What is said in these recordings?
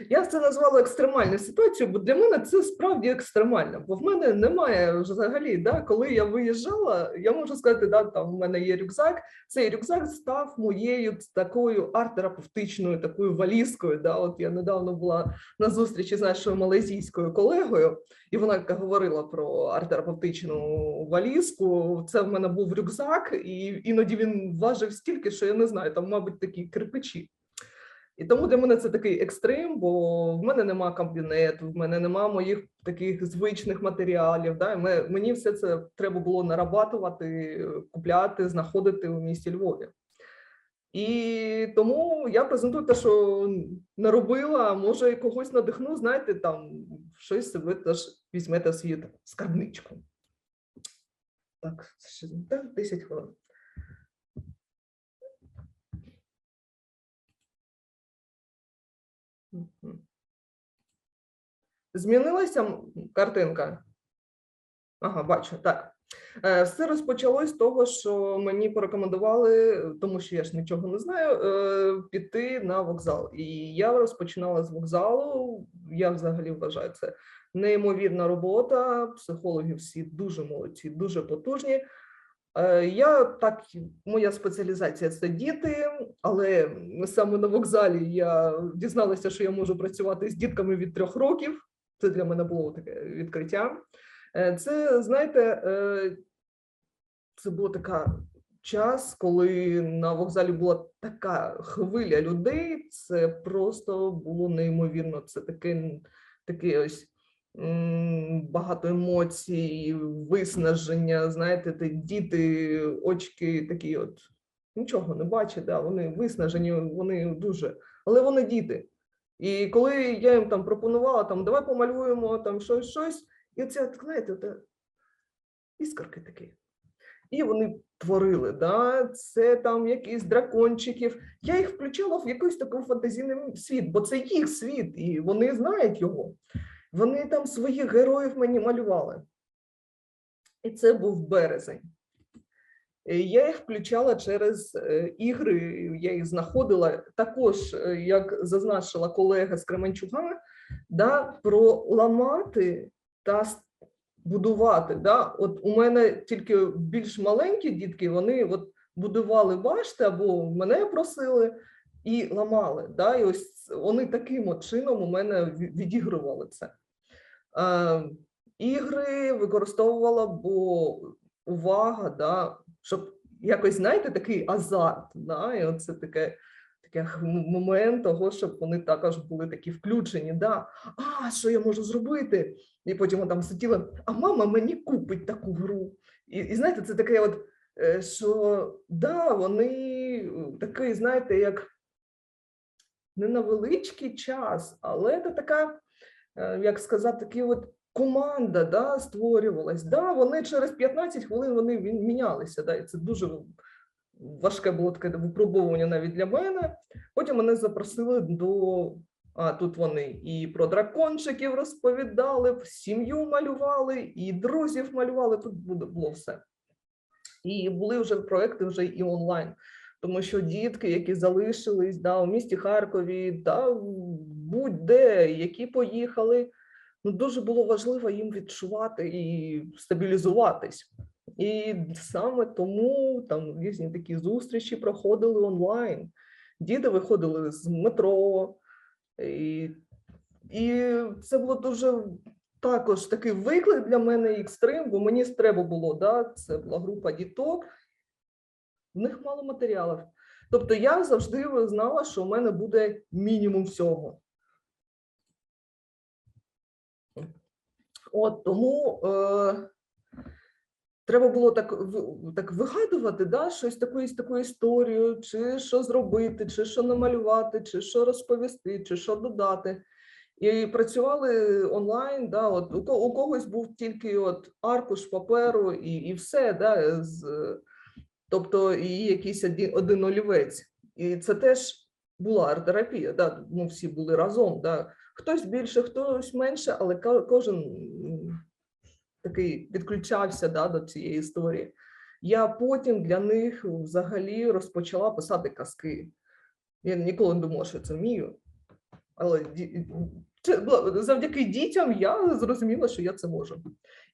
Я це назвала екстремальною ситуацією, бо для мене це справді екстремально. Бо в мене немає взагалі, да, коли я виїжджала, я можу сказати, да, там в мене є рюкзак. Цей рюкзак став моєю такою арт-терапевтичною такою валізкою. Да. От я недавно була на зустрічі з нашою малазійською колегою, і вона говорила про арт-терапевтичну валізку. Це в мене був рюкзак, і іноді він важив стільки, що я не знаю, там, мабуть, такі кирпичі. І тому для мене це такий екстрим, бо в мене нема кабінету, в мене нема моїх таких звичних матеріалів. Да? і Мені все це треба було нарабатувати, купляти, знаходити у місті Львові. І тому я презентую те, що наробила, може, когось надихну, знаєте, там щось себе теж візьмете в свою скарбничку. Так, ще так, 10 хвилин. Змінилася картинка? Ага, бачу, так. Е, Все розпочалось з того, що мені порекомендували, тому що я ж нічого не знаю, е, піти на вокзал. І я розпочинала з вокзалу. Я взагалі вважаю це неймовірна робота. Психологи всі дуже молодці, дуже потужні. Е, Я так, моя спеціалізація це діти, але саме на вокзалі я дізналася, що я можу працювати з дітками від трьох років. Це для мене було таке відкриття. Е, Це, знаєте, е, це був така час, коли на вокзалі була така хвиля людей. Це просто було неймовірно. Це таке, таке ось багато емоцій, виснаження. Знаєте, ти діти, очки такі, от нічого не бачать, да, вони виснажені, вони дуже, але вони діти. І коли я їм там пропонувала, там давай помалюємо там щось, щось, і оце, знаєте, те, іскорки такі. І вони творили, да? це там якісь дракончиків. Я їх включала в якийсь такий фантазійний світ, бо це їх світ, і вони знають його. Вони там своїх героїв мені малювали. І це був березень. Е, Я їх включала через е, ігри, я їх знаходила. Також, е, як зазначила колега з Кременчуга, да, про ламати та будувати. Да? От у мене тільки більш маленькі дітки, вони от будували башти або мене просили і ламали. Да? І ось вони таким от чином у мене відігрували це. Е, ігри використовувала, бо увага, да, щоб якось, знаєте, такий азарт. Да? І оце таке. Таке момент того, щоб вони також були такі включені. Да? А, що я можу зробити? І потім там сиділа, а мама мені купить таку гру. І, і знаєте, це таке, от, е, що да, вони е, такий, знаєте, як не на величкий час, але це така, як сказати, такі от команда да, створювалась. Да, вони через 15 хвилин вони мінялися. Да, і це дуже важке було таке випробовування навіть для мене. Потім мене запросили до. А тут вони і про дракончиків розповідали, сім'ю малювали, і друзів малювали. Тут було все. І були вже проекти вже і онлайн, тому що дітки, які залишились да, у місті Харкові, да, будь-де, які поїхали, ну дуже було важливо їм відчувати і стабілізуватись. І саме тому там різні такі зустрічі проходили онлайн. Діти виходили з метро, і, і це було дуже також такий виклик для мене екстрим, бо мені треба було, да, це була група діток, в них мало матеріалів. Тобто я завжди знала, що у мене буде мінімум всього. От тому е, треба було так, в- так вигадувати, да, щось таку, таку історію, чи що зробити, чи що намалювати, чи що розповісти, чи що додати. І працювали онлайн, да, от у, у когось був тільки от аркуш паперу і, і все, да, з, тобто і якийсь один, олівець. І це теж була арт-терапія, да, ми всі були разом. Да. Хтось більше, хтось менше, але кожен такий підключався да, до цієї історії. Я потім для них взагалі розпочала писати казки. Я ніколи не думала, що це вмію. Але завдяки дітям я зрозуміла, що я це можу.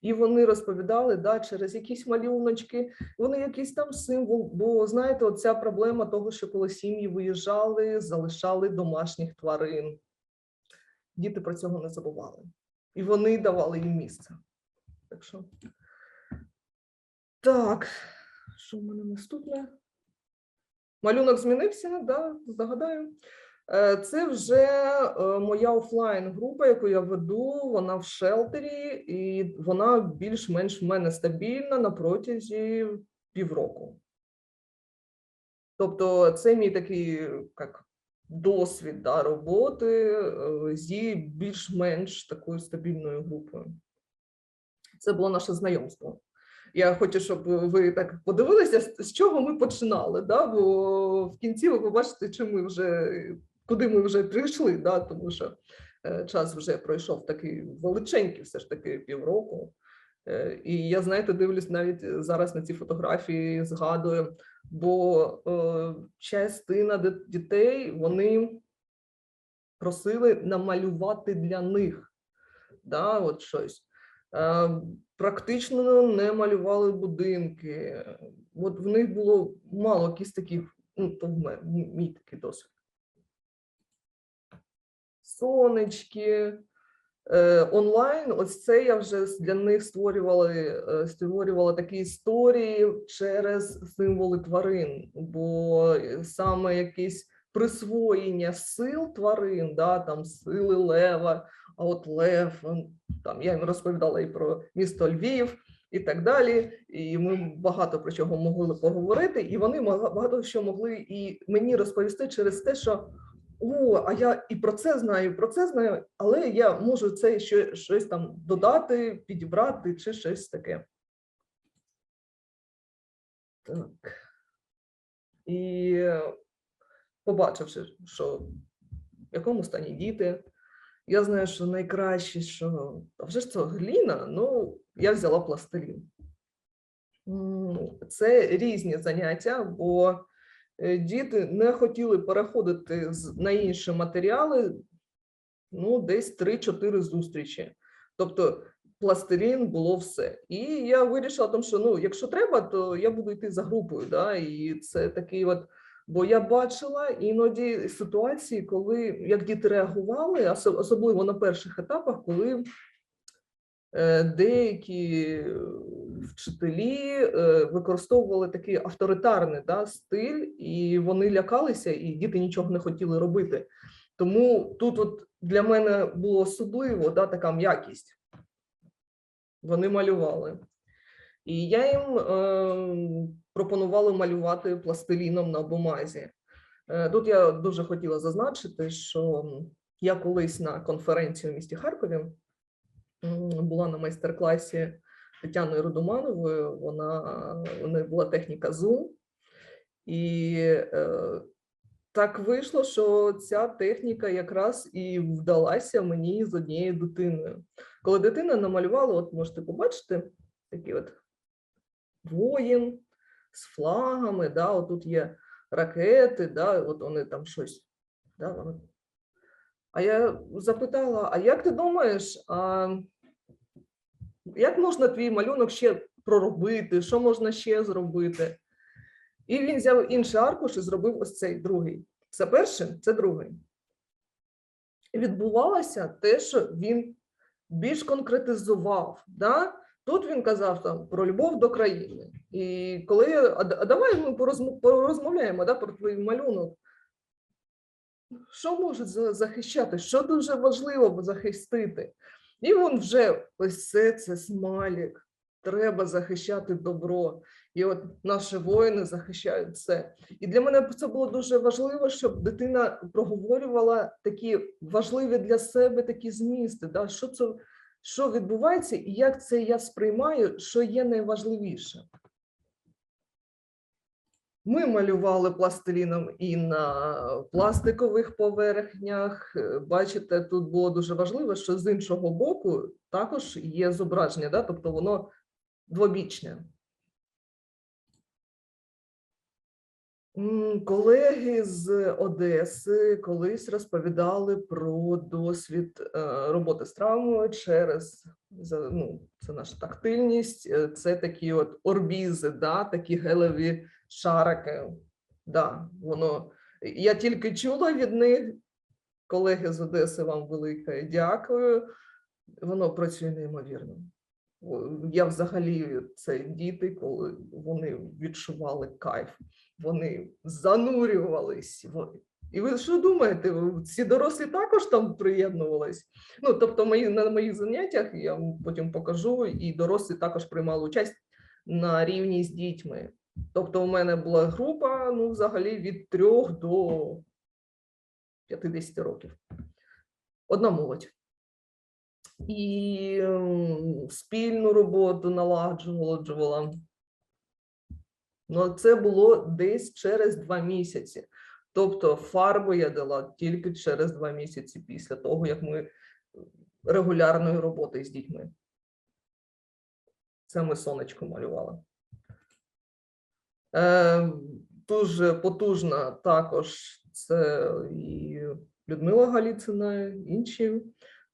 І вони розповідали да, через якісь малюночки, вони якийсь там символ. Бо знаєте, оця проблема того, що коли сім'ї виїжджали, залишали домашніх тварин. Діти про цього не забували. І вони давали їм місце. Так що. Так, що в мене наступне? Малюнок змінився, да, загадаю. Е, Це вже е, моя офлайн група, яку я веду. Вона в шелтері, і вона більш-менш в мене стабільна на протязі півроку. Тобто, це мій такий як досвід да, роботи е, зі більш-менш такою стабільною групою. Це було наше знайомство. Я хочу, щоб ви так подивилися, з- чого ми починали. Да? Бо в кінці ви побачите, чи ми вже куди ми вже прийшли, да? тому що е, час вже пройшов такий величенький, все ж таки півроку. Е, І я, знаєте, дивлюсь навіть зараз на ці фотографії, згадую, бо е, частина дітей вони просили намалювати для них да, от щось. Практично не малювали будинки. От в них було мало якісь таких, ну, то в мій такий досвід. Сонечки, е, онлайн, ось це я вже для них створювала, е, створювала такі історії через символи тварин, бо е, саме якесь присвоєння сил тварин, да, там сили лева, а от лев, там я їм розповідала і про місто Львів. І так далі, і ми багато про чого могли поговорити, і вони багато що могли і мені розповісти через те, що о, а я і про це знаю, і про це знаю, але я можу це ще щось там додати, підібрати чи щось таке. Так. І побачивши, що в якому стані діти, я знаю, що найкраще, що а вже ж це гліна, ну я взяла пластилін. Це різні заняття, бо діти не хотіли переходити на інші матеріали ну, десь 3-4 зустрічі. Тобто пластилін було все. І я вирішила, тому що ну, якщо треба, то я буду йти за групою. Да? І це такий от. Бо я бачила іноді ситуації, коли як діти реагували, особливо на перших етапах, коли е, деякі е, вчителі е, використовували такий авторитарний да, стиль, і вони лякалися, і діти нічого не хотіли робити. Тому тут от для мене було особливо да, така м'якість. Вони малювали. І я їм е, пропонувала малювати пластиліном на бумазі. Е, тут я дуже хотіла зазначити, що я колись на конференції у місті Харкові була на майстер-класі Тетяною Рудомановою. Вона у неї була техніка Zoom. І е, так вийшло, що ця техніка якраз і вдалася мені з однією дитиною. Коли дитина намалювала, от можете побачити, такий от воїн з флагами, да, отут є ракети, да, от вони там щось. Да, вони. А я запитала: а як ти думаєш, а як можна твій малюнок ще проробити? Що можна ще зробити? І він взяв інший аркуш і зробив ось цей другий. Це перший, це другий. Відбувалося те, що він більш конкретизував. Да? Тут він казав там про любов до країни. І коли а, давай ми порозмовляємо да, про твій малюнок. Що може захищати? Що дуже важливо захистити? І він вже ось це, це смалік. Треба захищати добро. І от наші воїни захищають це. І для мене це було дуже важливо, щоб дитина проговорювала такі важливі для себе такі змісти. Да? Що це що відбувається і як це я сприймаю, що є найважливіше. Ми малювали пластиліном і на пластикових поверхнях. Е, Бачите, тут було дуже важливо, що з іншого боку також є зображення, да? тобто воно двобічне. Колеги з Одеси колись розповідали про досвід е, роботи з травмою через ну, це наша тактильність, е, це такі от орбізи, да, такі гелеві шарики. Да, воно я тільки чула від них. Колеги з Одеси, вам велике дякую. Воно працює неймовірно. Я взагалі це діти, коли вони відчували кайф вони занурювались. І ви що думаєте? Ці дорослі також там приєднувались? Ну, тобто, мої, на моїх заняттях я вам потім покажу, і дорослі також приймали участь на рівні з дітьми. Тобто, у мене була група ну, взагалі від 3 до 50 років. Одна молодь. І спільну роботу налагоджувала. Ну, це було десь через два місяці. Тобто фарбу я дала тільки через два місяці після того, як ми регулярної роботи з дітьми. Це ми сонечко малювали. Е, дуже потужна також це і Людмила Галіцина, інші.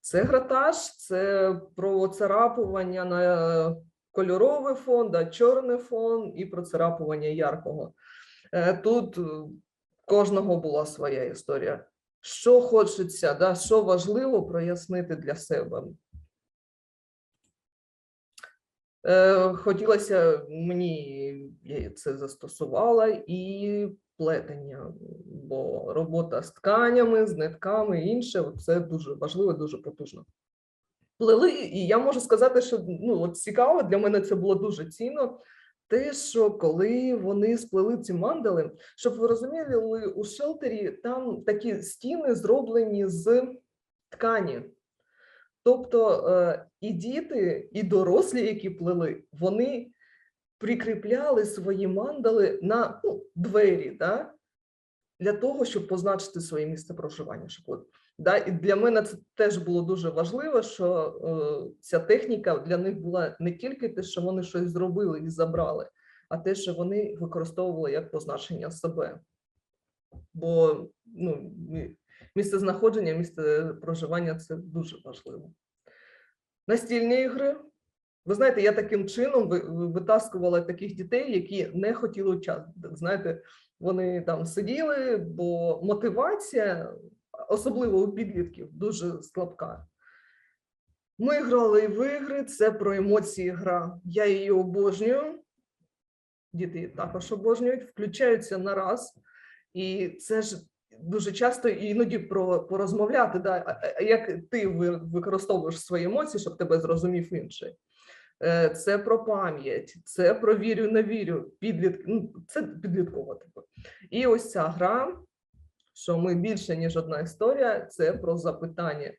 Це гратаж, це процарапування на кольоровий фон, да, чорний фон і процарапування яркого. Е, Тут кожного була своя історія. Що хочеться, да, що важливо прояснити для себе. Хотілося мені, я це застосувала, і плетення, бо робота з тканями, з нитками і інше це дуже важливо, дуже потужно плели, і я можу сказати, що ну от цікаво для мене це було дуже цінно. Те, що коли вони сплели ці мандали, щоб ви розуміли, у шелтері там такі стіни зроблені з ткані. Тобто е, і діти, і дорослі, які плели, вони прикріпляли свої мандали на ну, двері, да? для того, щоб позначити своє місце проживання. Щоб Да, і для мене це теж було дуже важливо, що е, ця техніка для них була не тільки те, що вони щось зробили і забрали, а те, що вони використовували як позначення себе. Бо ну, мі- місце знаходження, місце проживання це дуже важливо. Настільні ігри. Ви знаєте, я таким чином ви- ви- витаскувала таких дітей, які не хотіли участвувати. Знаєте, вони там сиділи, бо мотивація особливо у підлітків, дуже слабка. Ми грали в ігри, це про емоції гра. Я її обожнюю. Діти також обожнюють, включаються на раз. І це ж дуже часто іноді про порозмовляти, да, як ти ви- використовуєш свої емоції, щоб тебе зрозумів інший. Е, Це про пам'ять, це про вірю на вірю. Підлітки, ну, це підліткова типу. І ось ця гра, що ми більше ніж одна історія, це про запитання.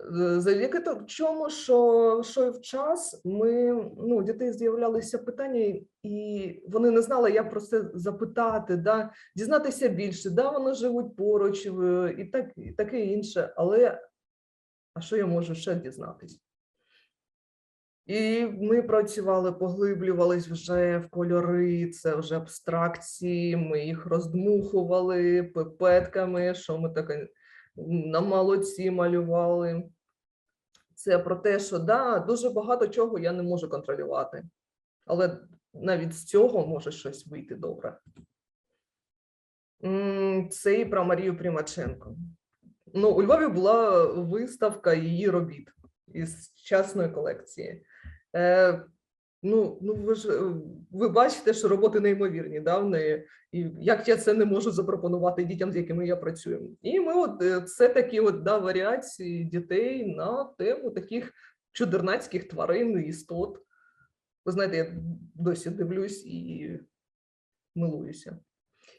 Е, Завдяки чому, що, що в час ми ну, дітей з'являлися питання, і вони не знали, як про це запитати, да, дізнатися більше, да, вони живуть поруч, е, і так і таке інше. Але а що я можу ще дізнатись? І ми працювали, поглиблювались вже в кольори, це вже абстракції, ми їх роздмухували пипетками, що ми таке на молодці малювали. Це про те, що да, дуже багато чого я не можу контролювати, але навіть з цього може щось вийти добре. Це і про Марію Примаченко. Ну, у Львові була виставка її робіт із частної колекції. Ну, ну ви ж е, ви бачите, що роботи неймовірні, да, в неї. І як я це не можу запропонувати дітям, з якими я працюю. І ми от це такі от да, варіації дітей на тему таких чудернацьких тварин, і істот. Ви знаєте, я досі дивлюсь і милуюся.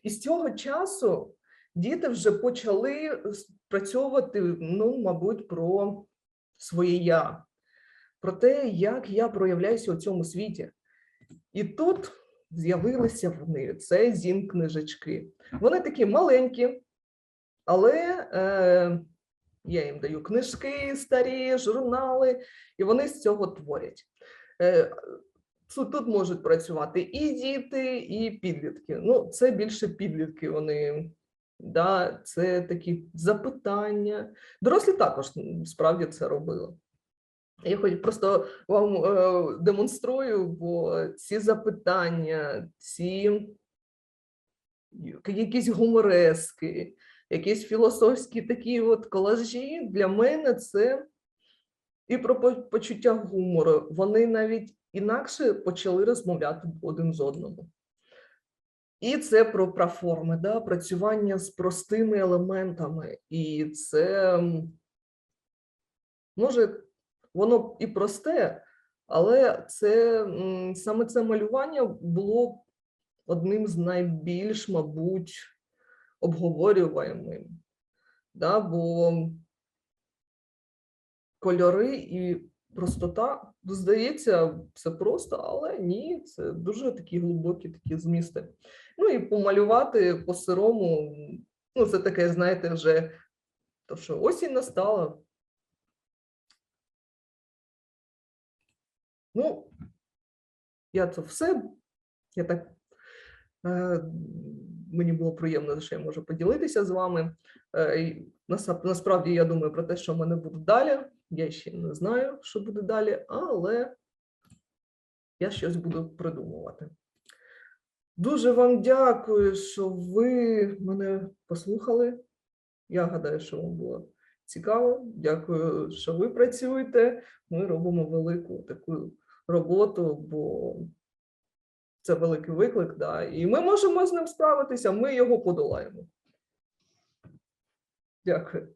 І з цього часу діти вже почали спрацьовувати, ну, мабуть, про своє я, про те, як я проявляюся у цьому світі. І тут з'явилися вони, це зім книжечки. Вони такі маленькі, але е, я їм даю книжки старі, журнали, і вони з цього творять. Е, Тут можуть працювати і діти, і підлітки. Ну, це більше підлітки. Вони да, це такі запитання. Дорослі також справді це робили. Я хоч просто вам е, демонструю, бо ці запитання, ці якісь гуморески, якісь філософські такі от колажі для мене це і про почуття гумору. Вони навіть інакше почали розмовляти один з одним. І це про проформи, да, працювання з простими елементами. І це може, воно і просте, але це саме це малювання було одним з найбільш, мабуть, обговорюваємим. Да, бо кольори і простота, здається, все просто, але ні, це дуже такі глибокі такі змісти. Ну і помалювати по-сирому, ну, це таке, знаєте, вже то, що осінь настала. Ну, я це все. Я так е, мені було приємно, що я можу поділитися з вами. Е, насправді я думаю про те, що в мене буде далі. Я ще не знаю, що буде далі, але я щось буду придумувати. Дуже вам дякую, що ви мене послухали. Я гадаю, що вам було цікаво. Дякую, що ви працюєте. Ми робимо велику таку роботу, бо це великий виклик, да, і ми можемо з ним справитися, ми його подолаємо. Дякую.